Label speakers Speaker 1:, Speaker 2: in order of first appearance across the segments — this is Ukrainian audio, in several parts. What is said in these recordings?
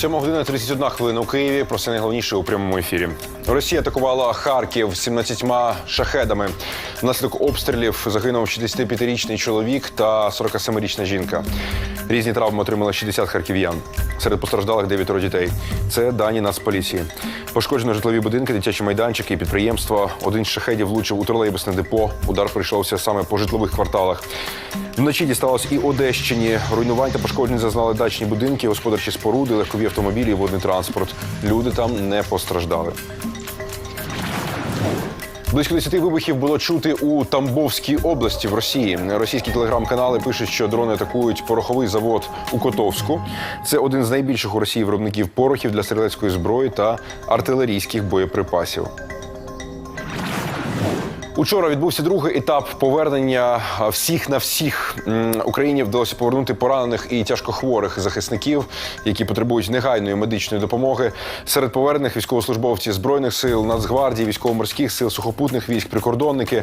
Speaker 1: 7 година 31 хвилина у Києві. Про це найголовніше у прямому ефірі. Росія атакувала Харків 17 шахедами. Внаслідок обстрілів загинув 65-річний чоловік та 47-річна жінка. Різні травми отримали 60 харків'ян. Серед постраждалих дев'ятеро дітей. Це дані Нацполіції. Пошкоджено житлові будинки, дитячі майданчики, і підприємства. Один з шахедів влучив у тролейбусне депо. Удар прийшовся саме по житлових кварталах. Вночі дісталось і Одещині. Руйнувань та пошкоджень зазнали дачні будинки, господарчі споруди, легкові автомобілі і водний транспорт. Люди там не постраждали. Близько 10 вибухів було чути у Тамбовській області в Росії. Російські телеграм-канали пишуть, що дрони атакують пороховий завод у Котовську. Це один з найбільших у Росії виробників порохів для стрілецької зброї та артилерійських боєприпасів. Учора відбувся другий етап повернення всіх на всіх. Україні вдалося повернути поранених і тяжкохворих захисників, які потребують негайної медичної допомоги. Серед повернених військовослужбовці збройних сил, Нацгвардії, військово-морських сил, сухопутних військ, прикордонники.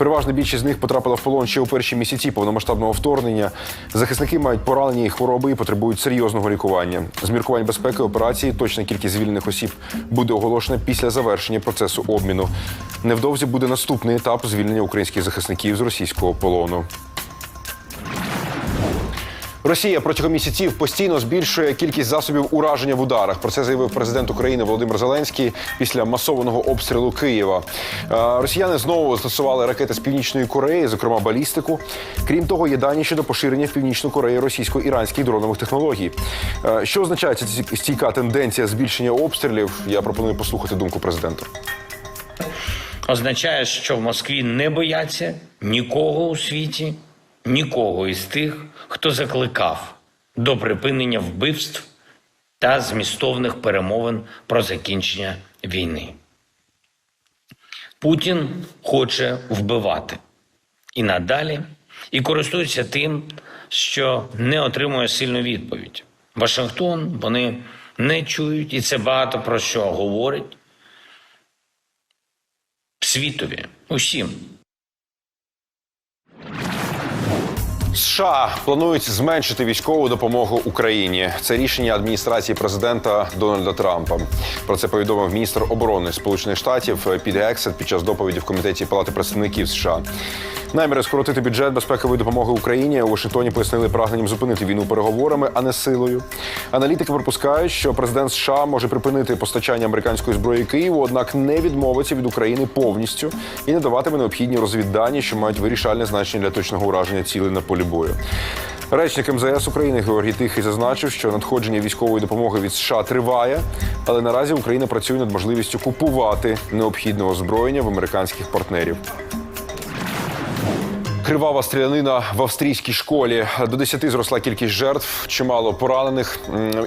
Speaker 1: Переважна більшість з них потрапила в полон ще у перші місяці повномасштабного вторгнення. Захисники мають поранені хвороби і потребують серйозного лікування. З міркувань безпеки операції точна кількість звільнених осіб буде оголошена після завершення процесу обміну. Невдовзі буде наступний етап звільнення українських захисників з російського полону. Росія протягом місяців постійно збільшує кількість засобів ураження в ударах. Про це заявив президент України Володимир Зеленський після масованого обстрілу Києва. Е, Росіяни знову застосували ракети з північної Кореї, зокрема балістику. Крім того, є дані щодо поширення в північну Корею російсько-іранських дронових технологій. Е, Що означає ця стійка тенденція збільшення обстрілів? Я пропоную послухати думку президента.
Speaker 2: означає, що в Москві не бояться нікого у світі, нікого із тих, хто закликав до припинення вбивств та змістовних перемовин про закінчення війни. Путін хоче вбивати і надалі, і користується тим, що не отримує сильну відповідь. Вашингтон вони не чують, і це багато про що говорить світові, усім.
Speaker 1: США планують зменшити військову допомогу Україні. Це рішення адміністрації президента Дональда Трампа. Про це повідомив міністр оборони Сполучених Штатів Піт Гексет під час доповіді в комітеті Палати представників США. Наміри скоротити бюджет безпекової допомоги Україні у Вашингтоні пояснили прагненням зупинити війну переговорами, а не силою. Аналітики припускають, що президент США може припинити постачання американської зброї Києву, однак не відмовиться від України повністю і не даватиме необхідні розвіддані, що мають вирішальне значення для точного ураження цілей на полі бою. Речник МЗС України Георгій Тихий зазначив, що надходження військової допомоги від США триває, але наразі Україна працює над можливістю купувати необхідне озброєння в американських партнерів. Кривава стрілянина в австрійській школі. До 10 зросла кількість жертв, чимало поранених.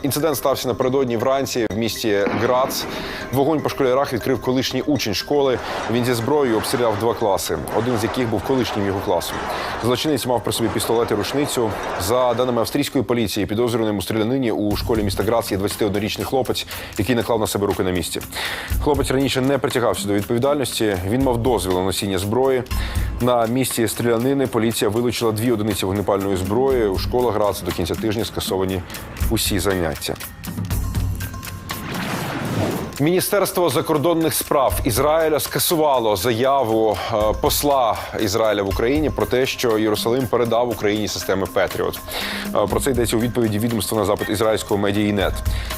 Speaker 1: Інцидент стався напередодні вранці в місті Грац. Вогонь по школярах відкрив колишній учень школи. Він зі зброєю обстріляв два класи, один з яких був колишнім його класом. Злочинець мав при собі пістолет і рушницю. За даними австрійської поліції, підозрюваним у стрілянині у школі міста Грац є 21-річний хлопець, який наклав на себе руки на місці. Хлопець раніше не притягався до відповідальності. Він мав дозвіл на носіння зброї. На місці стрілянини поліція вилучила дві одиниці вогнепальної зброї. У школах Грац до кінця тижня скасовані усі заняття. Міністерство закордонних справ Ізраїля скасувало заяву е, посла Ізраїля в Україні про те, що Єрусалим передав Україні системи Петріот. Е, Про це йдеться у відповіді відомства на запит ізраїльського медіа «Інет».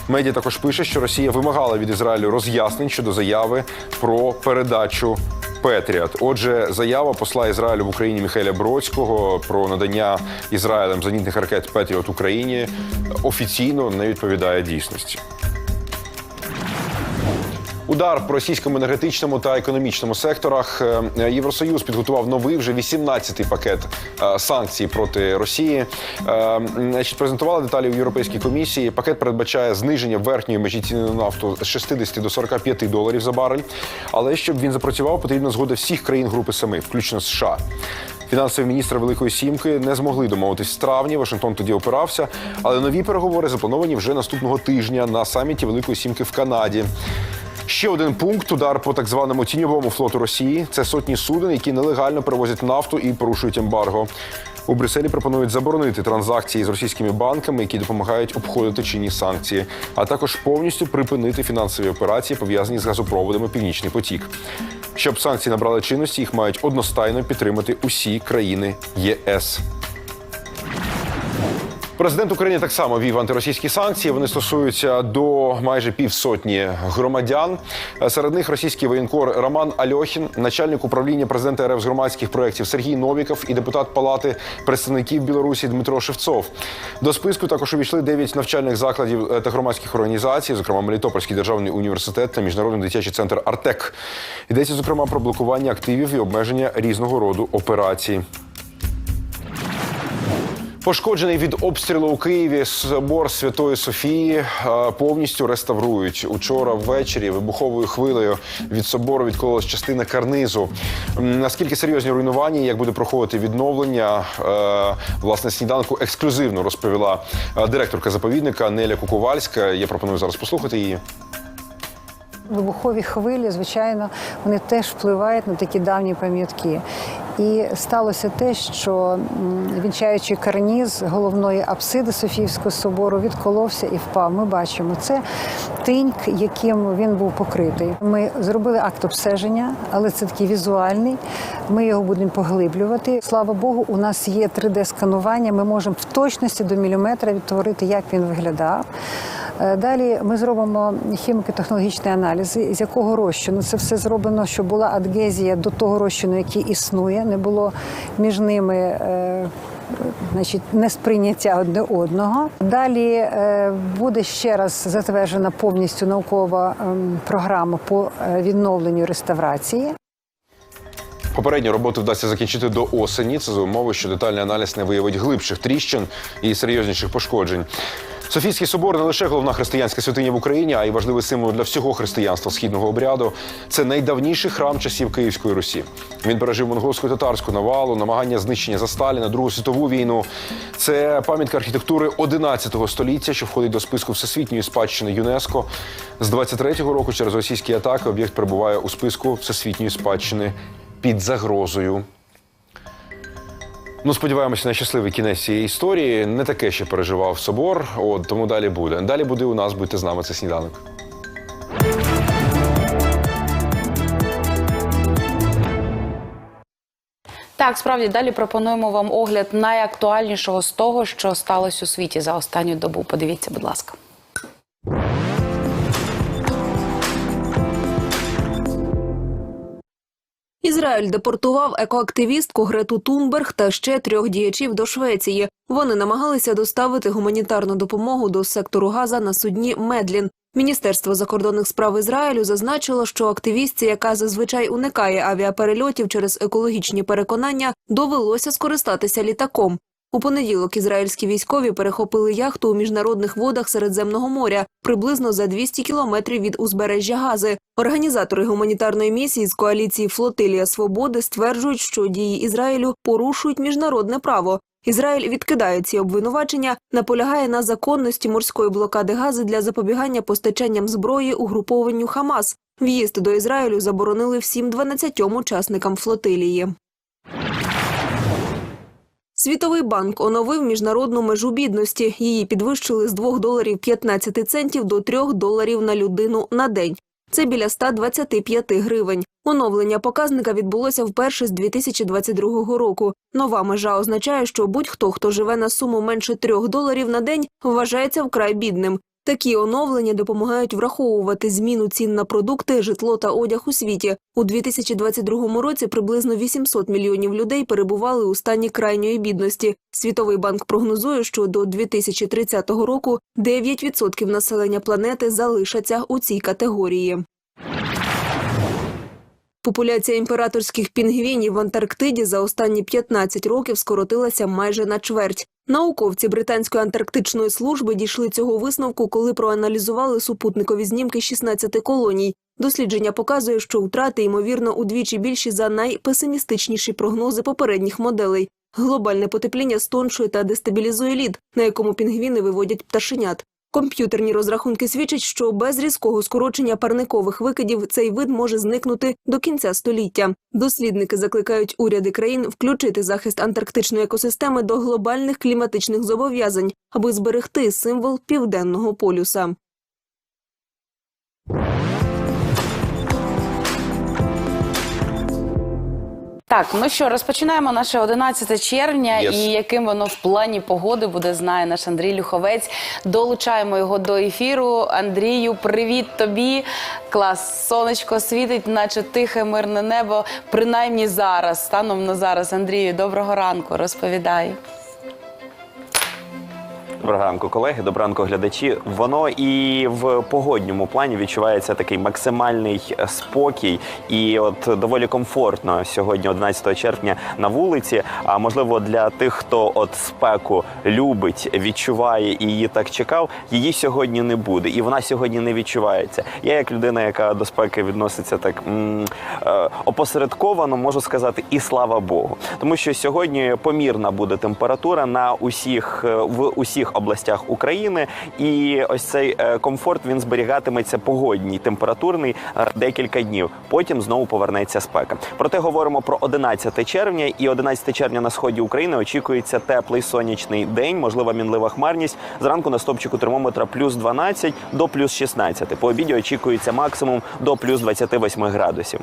Speaker 1: Медіа також пише, що Росія вимагала від Ізраїлю роз'яснень щодо заяви про передачу. Петріот. Отже, заява посла Ізраїлю в Україні Михайля Бродського про надання Ізраїлем зенітних ракет Петріот Україні офіційно не відповідає дійсності. Удар по російському енергетичному та економічному секторах Е, Євросоюз підготував новий вже 18-й пакет е, санкцій проти Росії. Е, Значить, презентували деталі в Європейській комісії. Пакет передбачає зниження верхньої межі ціни на нафту з 60 до 45 доларів за барель. Але щоб він запрацював, потрібна згода всіх країн групи семи, включно США. Фінансові міністри Великої Сімки не змогли домовитись в травні. Вашингтон тоді опирався, але нові переговори заплановані вже наступного тижня на саміті Великої Сімки в Канаді. Ще один пункт удар по так званому тіньовому флоту Росії. Це сотні суден, які нелегально перевозять нафту і порушують ембарго. У Брюсселі пропонують заборонити транзакції з російськими банками, які допомагають обходити чинні санкції, а також повністю припинити фінансові операції, пов'язані з газопроводами Північний потік. Щоб санкції набрали чинності, їх мають одностайно підтримати усі країни ЄС. Президент України так само вів антиросійські санкції. Вони стосуються до майже півсотні громадян. Серед них російський воєнкор Роман Альохін, начальник управління президента РФ з громадських проєктів Сергій Новіков і депутат Палати представників Білорусі Дмитро Шевцов. До списку також увійшли дев'ять навчальних закладів е, та громадських організацій, зокрема Мелітопольський державний університет та міжнародний дитячий центр Артек. Йдеться зокрема про блокування активів і обмеження різного роду операцій. Пошкоджений від обстрілу у Києві собор Святої Софії е, повністю реставрують. Учора ввечері вибуховою хвилею від собору відкололась частина карнизу. Наскільки серйозні руйнування, як буде проходити відновлення, е, власне сніданку ексклюзивно розповіла е, директорка заповідника Неля Кукувальська. Я пропоную зараз послухати її.
Speaker 3: Вибухові хвилі, звичайно, вони теж впливають на такі давні пам'ятки. І сталося те, що вінчаючий карніз головної апсиди Софіївського собору відколовся і впав. Ми бачимо це тиньк, яким він був покритий. Ми зробили акт обстеження, але це такий візуальний. Ми його будемо поглиблювати. Слава Богу, у нас є 3D-сканування. Ми можемо в точності до міліметра відтворити, як він виглядав. Е, Далі ми зробимо хіміко-технологічні аналізи, з якого розчину це все зроблено, щоб була адгезія до того розчину, який існує, не було між ними. е, Значить, несприйняття одне одного. Далі е, буде ще раз затверджена повністю наукова ем, програма по відновленню реставрації.
Speaker 1: Попередню роботу вдасться закінчити до осені. Це за умови, що детальний аналіз не виявить глибших тріщин і серйозніших пошкоджень. Софійський собор не лише головна християнська святиня в Україні, а й важливий символ для всього християнства східного обряду. Це найдавніший храм часів Київської Русі. Він пережив монголську татарську навалу, намагання знищення за Сталіна, Другу світову війну. Це пам'ятка архітектури 11 століття, що входить до списку всесвітньої спадщини ЮНЕСКО. З 23-го року через російські атаки об'єкт перебуває у списку всесвітньої спадщини під загрозою. Ну, сподіваємося на щасливий кінець цієї історії. Не таке ще переживав собор. От тому далі буде. Далі буде у нас. Будьте з нами. Це сніданок.
Speaker 4: Так, справді далі пропонуємо вам огляд найактуальнішого з того, що сталося у світі за останню добу. Подивіться, будь ласка.
Speaker 5: Ізраїль депортував екоактивістку Грету Тунберг та ще трьох діячів до Швеції. Вони намагалися доставити гуманітарну допомогу до сектору Газа на судні Медлін. Міністерство закордонних справ Ізраїлю зазначило, що активістці, яка зазвичай уникає авіаперельотів через екологічні переконання, довелося скористатися літаком. У понеділок ізраїльські військові перехопили яхту у міжнародних водах Середземного моря приблизно за 200 кілометрів від узбережжя Гази. Організатори гуманітарної місії з коаліції Флотилія Свободи стверджують, що дії Ізраїлю порушують міжнародне право. Ізраїль відкидає ці обвинувачення, наполягає на законності морської блокади Гази для запобігання постачанням зброї угрупованню Хамас. В'їзд до Ізраїлю заборонили всім 12 учасникам флотилії. Світовий банк оновив міжнародну межу бідності. Її підвищили з 2 доларів 15 центів до 3 доларів на людину на день. Це біля 125 гривень. Оновлення показника відбулося вперше з 2022 року. Нова межа означає, що будь-хто, хто живе на суму менше 3 доларів на день, вважається вкрай бідним. Такі оновлення допомагають враховувати зміну цін на продукти, житло та одяг у світі. У 2022 році приблизно 800 мільйонів людей перебували у стані крайньої бідності. Світовий банк прогнозує, що до 2030 року 9% населення планети залишаться у цій категорії. Популяція імператорських пінгвінів в Антарктиді за останні 15 років скоротилася майже на чверть. Науковці британської антарктичної служби дійшли цього висновку, коли проаналізували супутникові знімки 16 колоній. Дослідження показує, що втрати ймовірно удвічі більші за найпесимістичніші прогнози попередніх моделей. Глобальне потепління стоншує та дестабілізує лід, на якому пінгвіни виводять пташенят. Комп'ютерні розрахунки свідчать, що без різкого скорочення парникових викидів цей вид може зникнути до кінця століття. Дослідники закликають уряди країн включити захист антарктичної екосистеми до глобальних кліматичних зобов'язань, аби зберегти символ південного полюса.
Speaker 4: Так, ну що, розпочинаємо наше 11 червня,
Speaker 1: Yes.
Speaker 4: і яким воно в плані погоди буде, знає наш Андрій Люховець. Долучаємо його до ефіру. Андрію, привіт тобі. Клас, сонечко світить, наче тихе мирне небо. Принаймні зараз, станом на зараз. Андрію, доброго ранку. Розповідай.
Speaker 6: Доброго ранку, колеги, доброго ранку, глядачі. Воно і в погодньому плані відчувається такий максимальний е, спокій, і от доволі комфортно сьогодні, 11 червня, на вулиці. А можливо, для тих, хто от спеку любить, відчуває і її так чекав, її сьогодні не буде, і вона сьогодні не відчувається. Я, як людина, яка до спеки відноситься так м, е, опосередковано, можу сказати, і слава Богу, тому що сьогодні помірна буде температура на усіх е, в усіх областях України, і ось цей е, комфорт він зберігатиметься погодній, температурний е, декілька днів. Потім знову повернеться спека. Проте говоримо про 11 червня, і 11 червня на сході України очікується теплий сонячний день, можлива мінлива хмарність. Зранку на стопчику термометра плюс 12 до плюс 16. По обіді очікується максимум до плюс 28 градусів.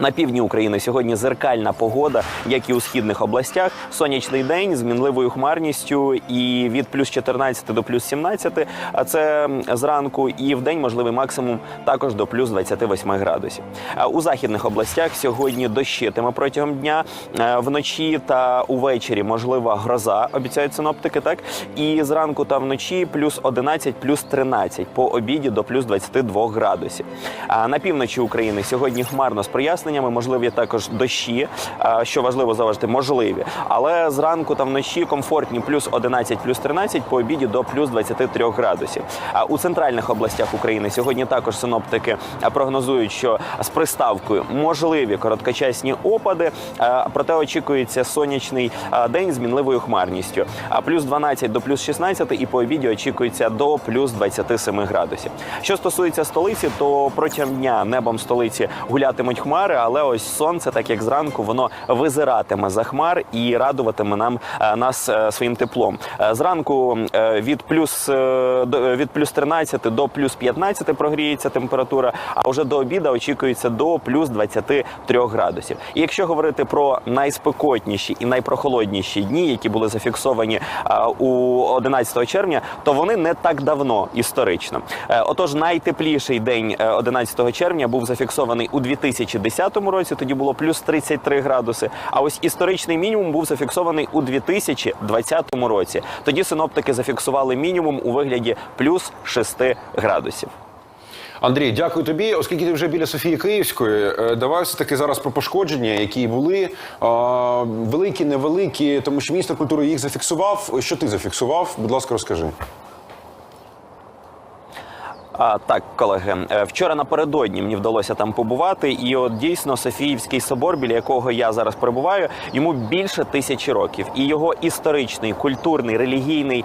Speaker 6: На півдні України сьогодні зеркальна погода, як і у східних областях. Сонячний день з мінливою хмарністю і від плюс 14 до плюс 17, А це зранку, і в день можливий максимум також до плюс 28 градусів. А у західних областях сьогодні дощитиме протягом дня. Е, Вночі та увечері можлива гроза, обіцяють синоптики. Так і зранку та вночі плюс 11, плюс 13, по обіді до плюс 22 градусів. А на півночі України сьогодні хмарно з проясненнями, можливі також дощі. Що важливо заважити, можливі. Але зранку та вночі комфортні плюс 11, плюс 13, по обіді до плюс 23 градусів. А у центральних областях України сьогодні також синоптики прогнозують, що з приставкою можливі короткочасні опади, проте очікується сонячний день з мінливою хмарністю. А плюс 12 до плюс 16 і по обіді очікується до плюс 27 градусів. Що стосується столиці, то протягом дня небом столиці гулятимуть хмари, але ось сонце, так як зранку, воно визиратиме за хмар і радуватиме нам е, нас е, своїм теплом. Е, Зранку від плюс від плюс 13 до плюс 15 прогріється температура, а вже до обіду очікується до плюс 23 градусів. І якщо говорити про найспекотніші і найпрохолодніші дні, які були зафіксовані у 11 червня, то вони не так давно історично. Отож, найтепліший день е, 11 червня був зафіксований у 2010 році. Тоді було плюс 33 градуси. А ось історичний мінімум був зафіксований у 2020 році. Тоді синоптики зафіксували мінімум у вигляді плюс 6 градусів.
Speaker 1: Андрій, дякую тобі. Оскільки ти вже біля Софії Київської, е, давай все таки зараз про пошкодження, які були великі, невеликі, тому що міністр культури їх зафіксував. Що ти зафіксував? Будь ласка, розкажи.
Speaker 6: А, так, колеги, е, вчора напередодні мені вдалося там побувати, і от дійсно Софіївський собор, біля якого я зараз перебуваю, йому більше тисячі років. І його історичний, культурний, релігійний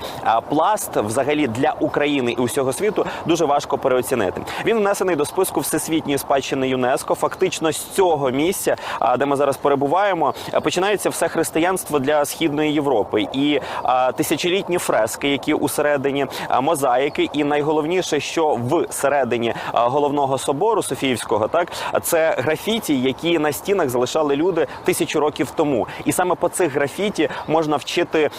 Speaker 6: пласт, взагалі для України і усього світу, дуже важко переоцінити. Він внесений до списку всесвітньої спадщини ЮНЕСКО. Фактично з цього місця, де ми зараз перебуваємо, а, починається все християнство для східної Європи і тисячолітні фрески, які усередині мозаїки, і найголовніше, що в середині головного собору Софіївського, так це графіті, які на стінах залишали люди тисячу років тому. І саме по цих графіті можна вчити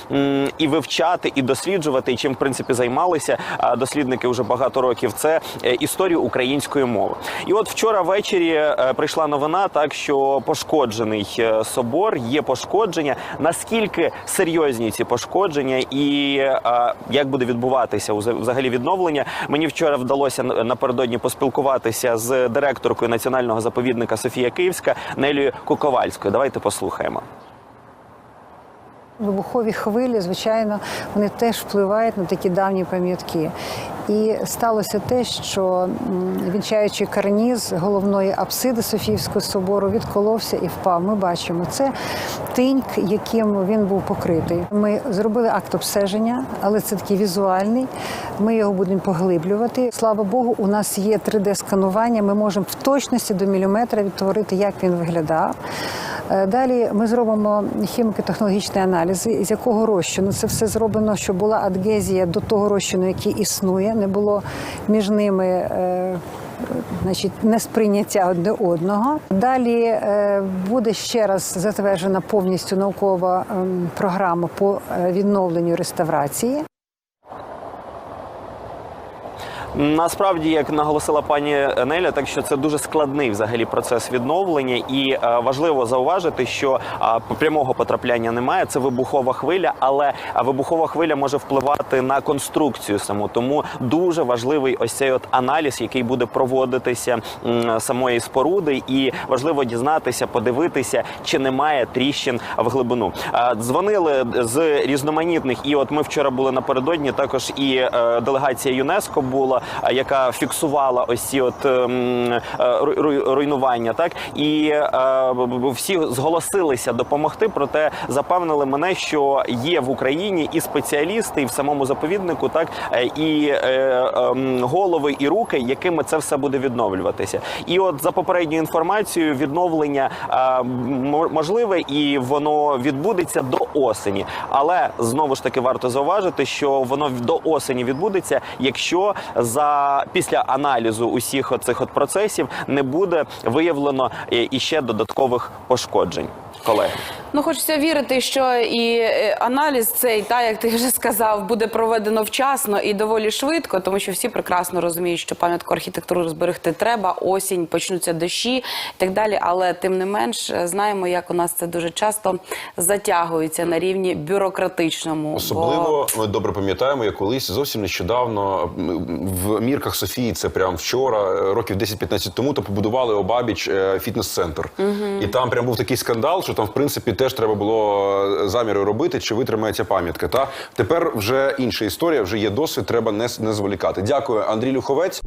Speaker 6: і вивчати, і досліджувати, і чим в принципі займалися дослідники вже багато років. Це е, історію української мови. І от вчора ввечері е, прийшла новина, так що пошкоджений е, собор є пошкодження. Наскільки серйозні ці пошкодження, і е, як буде відбуватися взагалі відновлення? Мені вчора вдалося напередодні поспілкуватися з директоркою національного заповідника Софія Київська Нелією Куковальською. Давайте послухаємо.
Speaker 3: Вибухові хвилі, звичайно, вони теж впливають на такі давні пам'ятки. І сталося те, що м, вінчаючий карніз головної апсиди Софіївського собору відколовся і впав. Ми бачимо це тиньк, яким він був покритий. Ми зробили акт обстеження, але це такий візуальний. Ми його будемо поглиблювати. Слава Богу, у нас є 3D-сканування. Ми можемо в точності до міліметра відтворити, як він виглядав. Е, Далі ми зробимо хіміко-технологічні аналізи, з якого розчину це все зроблено, щоб була адгезія до того розчину, який існує, не було між ними. е, Значить, несприйняття одне одного. Далі е, буде ще раз затверджена повністю наукова ем, програма по відновленню реставрації.
Speaker 6: Насправді, як наголосила пані Неля, так що це дуже складний взагалі процес відновлення, і е, важливо зауважити, що е, прямого потрапляння немає. Це вибухова хвиля, але е, вибухова хвиля може впливати на конструкцію саму. Тому дуже важливий ось цей от аналіз, який буде проводитися самої споруди, і важливо дізнатися, подивитися, чи немає тріщин в глибину. Дзвонили з різноманітних, і от ми вчора були напередодні. Також і делегація ЮНЕСКО була, е, яка фіксувала ось ці от ем, е, ру- ру- руйнування. Так і е, всі зголосилися допомогти. Проте запевнили мене, що є в Україні і спеціалісти, і в самому заповіднику, так і ем, голови і руки, якими це все буде відновлюватися. І от за попередньою інформацією, відновлення можливе і воно відбудеться до осені. Але знову ж таки варто зауважити, що воно до осені відбудеться, якщо за після аналізу усіх оцих от процесів не буде виявлено е, іще додаткових пошкоджень. Колеги.
Speaker 4: Ну, хочеться вірити, що і е, аналіз цей, та як ти вже сказав, буде проведено вчасно і доволі швидко, тому що всі прекрасно розуміють, що пам'ятку архітектури зберегти треба, осінь, почнуться дощі і так далі. Але тим не менш знаємо, як у нас це дуже часто затягується на рівні бюрократичному. бо-
Speaker 1: Особливо ми добре пам'ятаємо, як колись зовсім нещодавно в мірках Софії, це прям вчора, е, років 10-15 тому, то побудували обабіч е, фітнес-центр. І там прям був такий скандал, що там, в принципі, теж треба було е, заміри робити, чи витримає ця пам'ятка. Та тепер вже інша історія, вже є досвід, треба не, не зволікати. Дякую, Андрій Люховець.